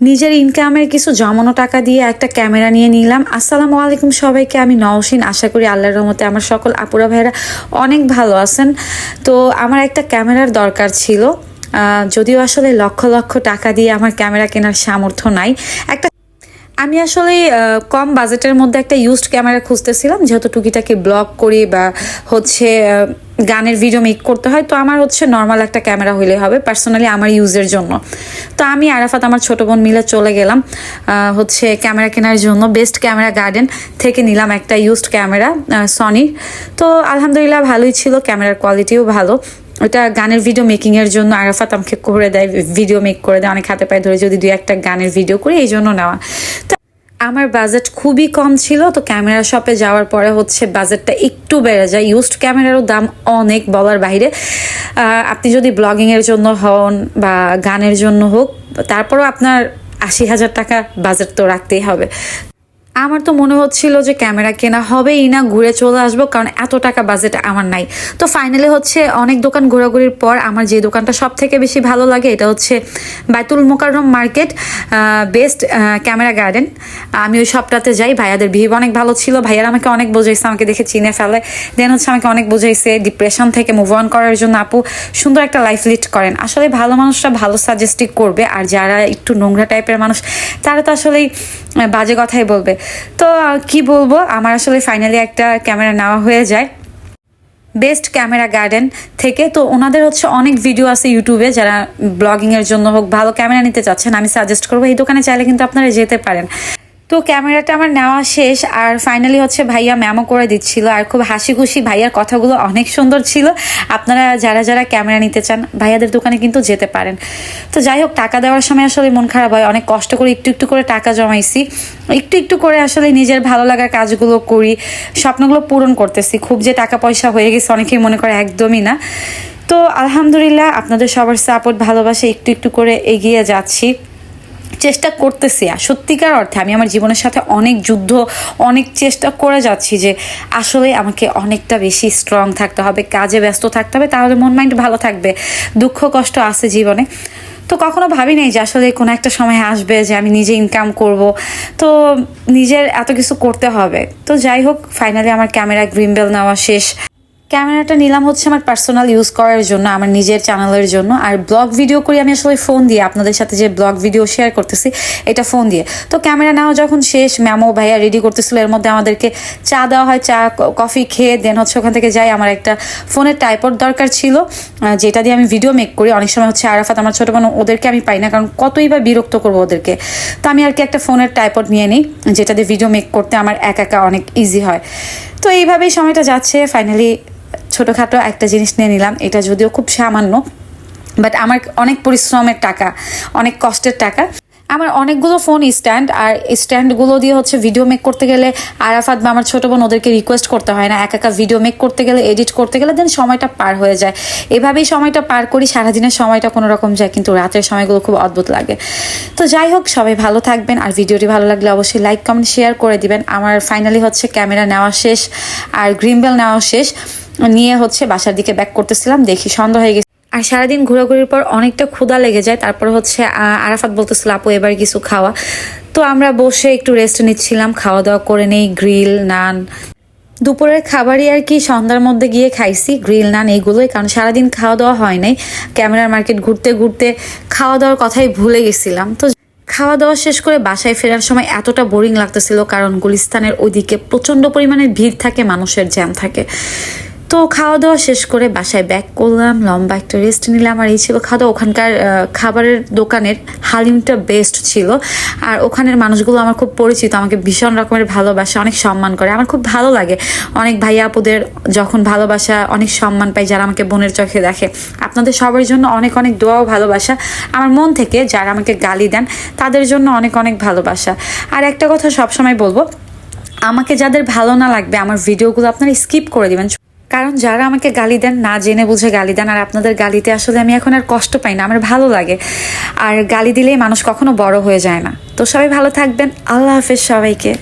নিজের ইনকামের কিছু জমানো টাকা দিয়ে একটা ক্যামেরা নিয়ে নিলাম। আসসালামু আলাইকুম সবাইকে, আমি নওসিন আশা করি আল্লাহর রহমতে আমার সকল আপুরা ভাইরা অনেক ভালো আছেন। তো আমার একটা ক্যামেরার দরকার ছিল। যদিও আসলে লক্ষ লক্ষ টাকা দিয়ে আমার ক্যামেরা কেনার সামর্থ্য নাই। একটা আমি আসলে কম বাজেটের মধ্যে একটা ইউজড ক্যামেরা খুঁজতেছিলাম, যেহেতু টুকিটাকি ব্লগ করি বা হচ্ছে গানের ভিডিও মেক করতে হয়, তো আমার হচ্ছে নর্মাল একটা ক্যামেরা হইলে হবে পার্সোনালি আমার ইউজের জন্য। তো আমি আরাফাত, আমার ছোট বোন মিলে চলে গেলাম হচ্ছে ক্যামেরা কেনার জন্য বেস্ট ক্যামেরা গার্ডেন থেকে নিলাম একটা ইউজড ক্যামেরা সনির তো আলহামদুলিল্লাহ ভালোই ছিল ক্যামেরার কোয়ালিটিও ভালো। ওটা গানের ভিডিও মেকিং এর জন্য আরাফাত আমাকে করে দেয় ভিডিও মেক করে দেয়, অনেক হাতে পায়ে ধরে যদি দুই একটা গানের ভিডিও করি, এই জন্য নেওয়া। তো আমার বাজেট খুবই কম ছিল, তো ক্যামেরা শপে যাওয়ার পরে হচ্ছে বাজেটটা একটু বেড়ে যায়। ইউজড ক্যামেরারও দাম অনেক বলার বাইরে। আপনি যদি ব্লগিং এর জন্য হন বা গানের জন্য হোক, তারপরও আপনার আশি হাজার টাকা বাজেট তো রাখতেই হবে। আমার তো মনে হচ্ছিল যে ক্যামেরা কেনা হবেই না, ঘুরে চলে আসব, কারণ এত টাকা বাজেট আমার নাই। তো ফাইনালি হচ্ছে অনেক দোকান ঘোরাঘুরির পর আমার যে দোকানটা সব থেকে বেশি ভালো লাগে এটা হচ্ছে Baitul Mokarram market best camera garden আমি ওই শপটাতে যাই, ভাইয়াদের ভিভ অনেক ভালো ছিল, ভাইয়ারা আমাকে অনেক বোঝাইছে, আমাকে দেখে চিনে ফেলে। দেন হচ্ছে আমাকে অনেক বোঝাইছে ডিপ্রেশন থেকে মুভ অন করার জন্য। আপু, সুন্দর একটা লাইফ লিড করেন। আসলে ভালো মানুষরা ভালো সাজেস্টিক করবে, আর যারা একটু নোংরা টাইপের মানুষ, তারা তো আসলেই বাজে কথাই বলবে। তো কি বলব? আমার আসলে ফাইনালি একটা ক্যামেরা নেওয়া হয়ে যায়। বেস্ট ক্যামেরা গার্ডেন থেকে। তো, ওনাদের হচ্ছে অনেক ভিডিও আছে ইউটিউবে যারা ব্লগিংয়ের জন্য হোক, ভালো ক্যামেরা নিতে চাচ্ছেন, আমি সাজেস্ট করব, এই দোকানে চাইলে কিন্তু আপনারা যেতে পারেন। তো ক্যামেরাটা আমার নেওয়া শেষ, আর ফাইনালি হচ্ছে ভাইয়া ম্যামও করে দিচ্ছিল, আর খুব হাসি খুশি ভাইয়ার কথাগুলো অনেক সুন্দর ছিল। আপনারা যারা যারা ক্যামেরা নিতে চান, ভাইয়াদের দোকানে কিন্তু যেতে পারেন। তো যাই হোক, টাকা দেওয়ার সময় আসলে মন খারাপ হয়, অনেক কষ্ট করে একটু একটু করে টাকা জমাইছি। একটু একটু করে আসলে নিজের ভালো লাগার কাজগুলো করি, স্বপ্নগুলো পূরণ করতেছি। খুব যে টাকা পয়সা হয়ে গেছে, অনেকেই মনে করে একদমই না। তো আলহামদুলিল্লাহ, আপনাদের সবার সাপোর্ট ভালোবাসা একটু একটু করে এগিয়ে যাচ্ছি। চেষ্টা করতেছি আর সত্যিকার অর্থে আমি আমার জীবনের সাথে অনেক যুদ্ধ, অনেক চেষ্টা করে যাচ্ছি যে আসলে আমাকে অনেকটা বেশি স্ট্রং থাকতে হবে, কাজে ব্যস্ত থাকতে হবে, তাহলে মন মাইন্ড ভালো থাকবে, দুঃখ, কষ্ট আছে জীবনে। তো কখনো ভাবি নাই যে আসলে কোনো একটা সময় আসবে যে আমি নিজে ইনকাম করব। তো নিজের এত কিছু করতে হবে। তো যাই হোক ফাইনালি আমার ক্যামেরা গ্রিমবেল নেওয়া শেষ। ক্যামেরাটা নিলাম হচ্ছে আমার পার্সোনাল ইউজ করার জন্য, আমার নিজের চ্যানেলের জন্য। আর ব্লগ ভিডিও করি, আমি আসলে ফোন দিয়ে আপনাদের সাথে যে ব্লগ ভিডিও শেয়ার করতেছি, এটা ফোন দিয়ে। তো ক্যামেরা নেওয়া যখন শেষ ম্যামো ভাইয়া রেডি করতেছিল, এর মধ্যে আমাদেরকে চা দেওয়া হয়, চা কফি খেয়ে দেন হচ্ছে ওখান থেকে যাই। আমার একটা ফোনের টাইপড দরকার ছিল যেটা দিয়ে আমি ভিডিও মেক করি। অনেক সময় হচ্ছে আরাফাত, আমার ছোটো বোন ওদেরকে আমি পাই না, কারণ কতই বা বিরক্ত করব ওদেরকে। তো আমি আর কি একটা ফোনের টাইপড নিয়ে নিই, যেটা দিয়ে ভিডিও মেক করতে আমার একা একা অনেক ইজি হয়। তো এইভাবেই সময়টা যাচ্ছে। ফাইনালি ছোটোখাটো একটা জিনিস নিয়ে নিলাম। এটা যদিও খুব সামান্য বাট আমার অনেক পরিশ্রমের টাকা, অনেক কষ্টের টাকা। আমার অনেকগুলো ফোন স্ট্যান্ড আর স্ট্যান্ডগুলো দিয়ে হচ্ছে ভিডিও মেক করতে গেলে আরাফাত বা আমার ছোটো বোন ওদেরকে রিকোয়েস্ট করতে হয় না। একা একা ভিডিও মেক করতে গেলে এডিট করতে গেলে দেন সময়টা পার হয়ে যায়। এভাবেই সময়টা পার করি, সারাদিনের সময়টা কোনো রকম যায়, কিন্তু রাতের সময়গুলো খুব অদ্ভুত লাগে। তো যাই হোক, সবাই ভালো থাকবেন, আর ভিডিওটি ভালো লাগলে অবশ্যই লাইক কমেন্ট শেয়ার করে দিবেন। আমার ফাইনালি হচ্ছে ক্যামেরা নেওয়া শেষ, আর গ্রিমবেল নেওয়া শেষ। নিয়ে হচ্ছে বাসার দিকে ব্যাক করতেছিলাম, দেখি সন্ধ্যা হয়ে গেছে। আর সারাদিন ঘোরাঘুরির পর অনেকটা ক্ষুধা লেগে যায়। তারপর হচ্ছে আরাফাত বলতেছিল, আপু, এবার কিছু খাওয়া। তো আমরা বসে একটু রেস্ট নিচ্ছিলাম খাওয়া দাওয়া করে নেই গ্রিল নান। দুপুরের খাবারই আর কি সন্ধ্যার মধ্যে গিয়ে খাইছি গ্রিল নান এইগুলোই কারণ সারাদিন খাওয়া দাওয়া হয় নাই। ক্যামেরার মার্কেট ঘুরতে ঘুরতে খাওয়া দাওয়ার কথাই ভুলে গেছিলাম। তো খাওয়া দাওয়া শেষ করে বাসায় ফেরার সময় এতটা বোরিং লাগতেছিল, কারণ গুলিস্তানের ওইদিকে প্রচণ্ড পরিমাণে ভিড় থাকে, মানুষের জ্যাম থাকে। তো খাওয়া দাওয়া শেষ করে বাসায় ব্যাক করলাম, লম্বা একটা রেস্ট নিলাম আর এই ছিল খাওয়া দাওয়া ওখানকার খাবারের দোকানের হালিমটা বেস্ট ছিল। আর ওখানের মানুষগুলো আমার খুব পরিচিত, আমাকে ভীষণ রকমের ভালোবাসা, অনেক সম্মান করে। আমার খুব ভালো লাগে। অনেক ভাইয়া আপুদের যখন ভালোবাসা, অনেক সম্মান পাই যারা আমাকে বোনের চোখে দেখে। আপনাদের সবার জন্য অনেক অনেক দোয়া ও ভালোবাসা। আমার মন থেকে যারা আমাকে গালি দেন, তাদের জন্য অনেক অনেক ভালোবাসা। আর একটা কথা সবসময় বলব, আমাকে যাদের ভালো না লাগবে, আমার ভিডিওগুলো আপনারা স্কিপ করে দিবেন। কারণ যারা আমাকে গালি দেন না জেনে বুঝে গালি দেন, আর আপনাদের গালিতে আসলে আমি এখন আর কষ্ট পাই না, আমার ভালো লাগে। আর গালি দিলেই মানুষ কখনো বড় হয়ে যায় না। তো সবাই ভালো থাকবেন, আল্লাহ হাফেজ সবাইকে।